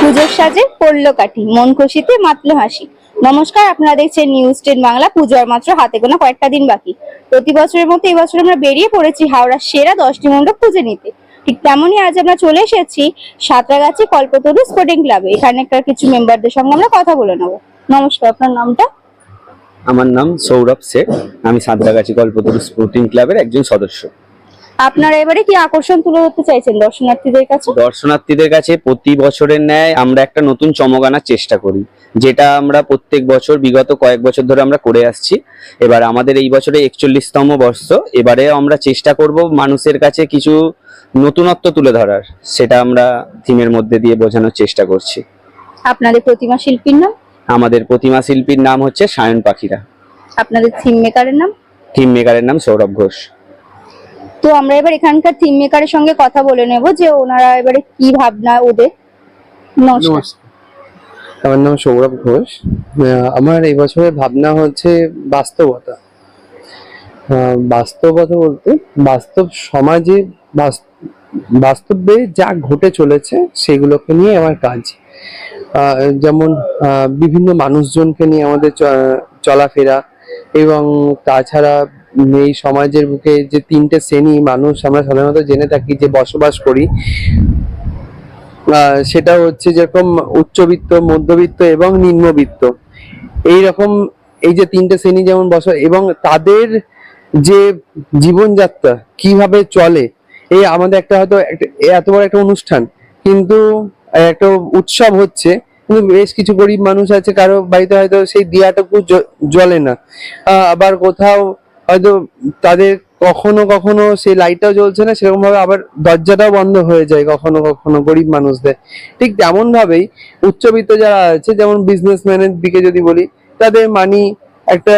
পুজোর সাজে পড়ল মন খুশিতে মাতলো হাসি। নমস্কার, আপনারা দেখছেন নিউজ টেন বাংলা পুজোর মাত্র হাতে গোনা কয়েকটা দিন বাকি। প্রতি বছরের মতো এবছর আমরা বেরিয়ে পড়েছি হাওড়ার সেরা দশটি মণ্ডপ খুঁজে নিতে। ঠিক তেমনই আজ আমরা চলে এসেছি সাঁতরাগাছি কল্পতরু স্পোর্টিং ক্লাবে। এখানে একটা কিছু মেম্বারদের সঙ্গে আমরা কথা বলে নেব। নমস্কার, আপনার নামটা? আমার নাম সৌরভ শেখ আমি সাঁতরাগাছি কল্পতরু স্পোর্টিং ক্লাবের একজন সদস্য। আপনারা এবারে কি আকর্ষণ তুলে ধরতে চাইছেন দর্শনার্থীদের কাছে? দর্শনার্থীদের কাছে প্রতি বছরের ন্যায় আমরা একটা নতুন চমক আনার চেষ্টা করি যেটা আমরা প্রত্যেক বছর বিগত কয়েক বছর ধরে আমরা করে আসছি। এবার আমাদের এই বছরে একচল্লিশতম বর্ষ এবারে আমরা চেষ্টা করব মানুষের কাছে কিছু নতুনত্ব তুলে ধরার সেটা আমরা থিমের মধ্যে দিয়ে বোঝানোর চেষ্টা করছি। আপনাদের প্রতিমা শিল্পীর নাম? আমাদের প্রতিমা শিল্পীর নাম হচ্ছে সায়ন পাখিরা। আপনাদের থিম মেকারের নাম? থিম মেকারের নাম সৌরভ ঘোষ। তো আমরা এবার এখানকার থিম মেকারের সঙ্গে কথা বলে নেব যে ওনারা এবারে কি ভাবনা ওদের। নমস্কার। আমার নাম সৌরভ ঘোষ। আমার এই বছরের ভাবনা হচ্ছে বাস্তবতা। বাস্তবতা বলতে বাস্তব সমাজে বাস্তবে যা ঘটে চলেছে সেগুলোকে নিয়ে আমার কাজ। যেমন বিভিন্ন মানুষজনকে নিয়ে আমাদের চলাফেরা এবং তাছাড়া এই সমাজের বুকে যে তিনটে শ্রেণি মানুষ আমরা সাধারণত জেনে থাকি যে বসবাস করি সেটা হচ্ছে যেরকম উচ্চবিত্ত, মধ্যবিত্ত এবং নিম্নবিত্ত। এই রকম এই যে তিনটে শ্রেণি যেমন বস এবং তাদের যে জীবনযাত্রা কীভাবে চলে, এই আমাদের একটা হয়তো এত বড় একটা অনুষ্ঠান, কিন্তু একটা উৎসব হচ্ছে, কিন্তু বেশ কিছু গরিব মানুষ আছে, কারও বাড়িতে হয়তো সেই দিয়াটুকু জ্বলে না। আবার কোথাও হয়তো তাদের কখনো কখনো সেই লাইটটাও জ্বলছে না সেরকম ভাবে আবার দরজাটাও বন্ধ হয়ে যায় কখনো কখনো গরিব মানুষদের। ঠিক তেমন ভাবেই উচ্চবিত্ত যারা আছে, যেমন বিজনেসম্যানের দিকে যদি বলি, তাদের মানি একটা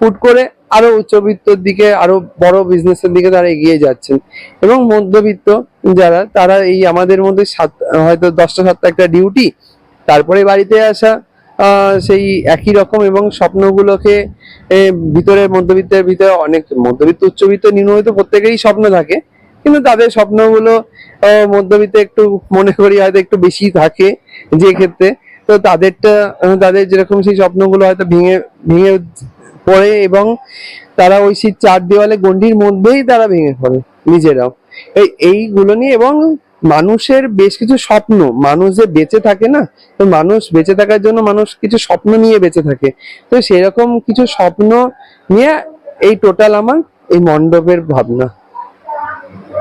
পুট করে আরও উচ্চবিত্তর দিকে, আরও বড় বিজনেসের দিকে তারা এগিয়ে যাচ্ছেন। এবং মধ্যবিত্ত যারা, তারা এই আমাদের মধ্যে সাত, হয়তো দশটা সাতটা একটা ডিউটি তারপরে বাড়িতে আসা সেই একই রকম এবং স্বপ্নগুলোকে ভিতরে, মধ্যবিত্তের ভিতরে অনেক, মধ্যবিত্ত, উচ্চবিত্ত, নিম্নবিত্ত প্রত্যেকেরই স্বপ্ন থাকে। কিন্তু তাদের স্বপ্নগুলো মধ্যবিত্তে একটু মনে করি হয়তো একটু বেশি থাকে যে ক্ষেত্রে। তো তাদেরটা, তাদের যেরকম সেই স্বপ্নগুলো হয়তো ভেঙে ভেঙে পড়ে এবং তারা ওই সেই চার দেওয়ালে গণ্ডির মধ্যেই তারা ভেঙে পড়ে নিজেরাও। এইগুলো নিয়ে এবং মানুষের বেশ কিছু স্বপ্ন, মানুষ যে বেঁচে থাকে না, তো মানুষ বেঁচে থাকার জন্য মানুষ কিছু স্বপ্ন নিয়ে বেঁচে থাকে। তো সেরকম কিছু স্বপ্ন নিয়ে এই টোটাল আমার এই মণ্ডপের ভাবনা।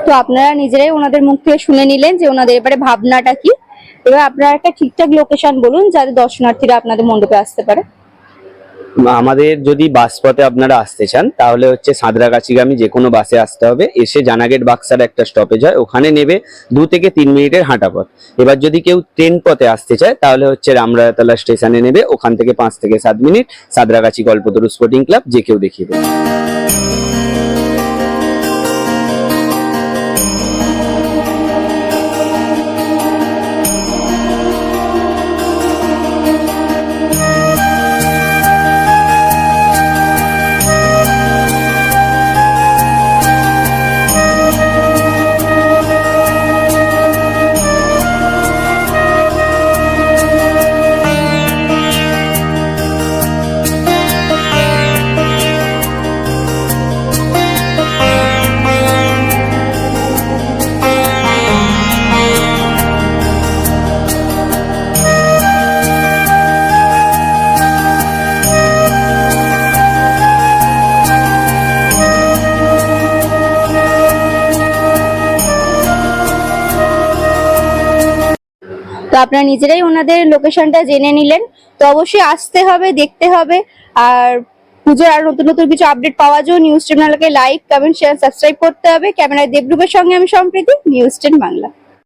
তো আপনারা নিজেরাই ওনাদের মুখ থেকে শুনে নিলেন যে ওনাদের এবারে ভাবনাটা কি? এবার আপনারা একটা ঠিকঠাক লোকেশন বলুন যাতে দর্শনার্থীরা আপনাদের মণ্ডপে আসতে পারে। আমাদের যদি বাস পথে আপনারা আসতে চান, তাহলে হচ্ছে সাঁতরাগাছিগামী যে কোনো বাসে আসতে হবে। এসে জানাগেট বাক্সার একটা স্টপেজ হয়। ওখানে নেবে দু থেকে তিন মিনিটের হাঁটা পথ। এবার যদি কেউ ট্রেন পথে আসতে চায়, তাহলে হচ্ছে রামরায়তলা স্টেশনে নেবে। ওখান থেকে পাঁচ থেকে সাত minute Santragachi Galpataru sporting club যে কেউ দেখিয়ে দেবে। তো আপনারা নিজেরাই ওনাদের লোকেশনটা জেনে নিলেন। তো অবশ্যই আসতে হবে, দেখতে হবে। আর পুজোর আর নতুন নতুন কিছু আপডেট পাওয়া জন্য নিউজ চ্যানেলকে লাইক কমেন্ট শেয়ার সাবস্ক্রাইব করতে হবে। ক্যামেরায় দেবরূপের সঙ্গে আমি সম্প্রীতি নিউজ টেন বাংলা।